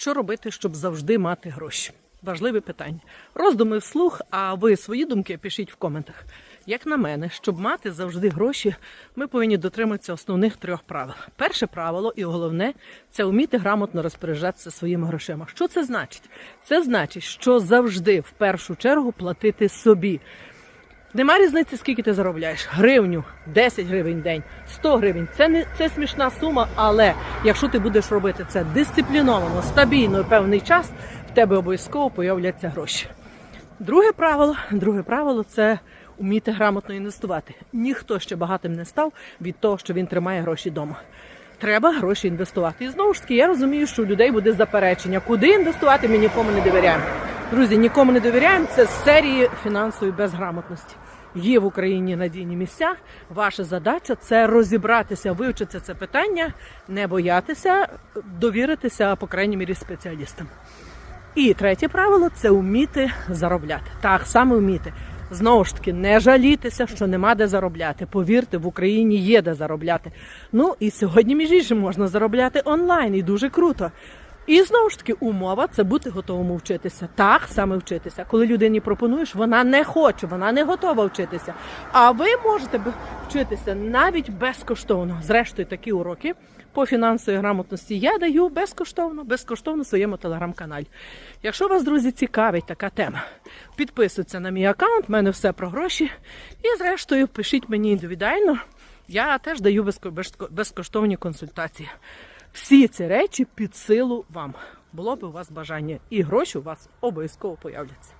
Що робити, щоб завжди мати гроші? Важливе питання. Роздуми вслух, а ви свої думки пишіть в коментах. Як на мене, щоб мати завжди гроші, ми повинні дотриматися основних трьох правил. Перше правило і головне це вміти грамотно розпоряджатися своїми грошима. Що це значить? Це значить, що завжди в першу чергу платити собі. Нема різниці, скільки ти заробляєш. Гривню, 10 гривень день, 100 гривень. Це не це смішна сума, але якщо ти будеш робити це дисципліновано, стабільно певний час, в тебе обов'язково появляться гроші. Друге правило, друге правило це вміти грамотно інвестувати. Ніхто ще багатим не став від того, що він тримає гроші вдома. Треба гроші інвестувати. І знову ж таки, я розумію, що у людей буде заперечення, куди інвестувати, ми нікому не довіряємо. Друзі, нікому не довіряємо. Це з серії фінансової безграмотності. Є в Україні надійні місця. Ваша задача це розібратися, вивчити це питання, не боятися, довіритися, по крайній мірі, спеціалістам. І третє правило це вміти заробляти. Так саме вміти. Знову ж таки, не жалітися, що нема де заробляти. Повірте, в Україні є де заробляти. Ну і сьогодні, між іншим, можна заробляти онлайн, і дуже круто. І знову ж таки, умова це бути готовим вчитися. Так саме вчитися. Коли людині пропонуєш, вона не хоче, вона не готова вчитися. А ви можете вчитися навіть безкоштовно. Зрештою, такі уроки по фінансовій грамотності я даю безкоштовно, безкоштовно своєму телеграм-каналі. Якщо вас, друзі, цікавить така тема, підписуйтесь на мій аккаунт, в мене все про гроші. І зрештою пишіть мені індивідуально. Я теж даю безко- безко- безкоштовні консультації. Всі ці речі під силу вам. Було б у вас бажання, і гроші у вас обов'язково появляться.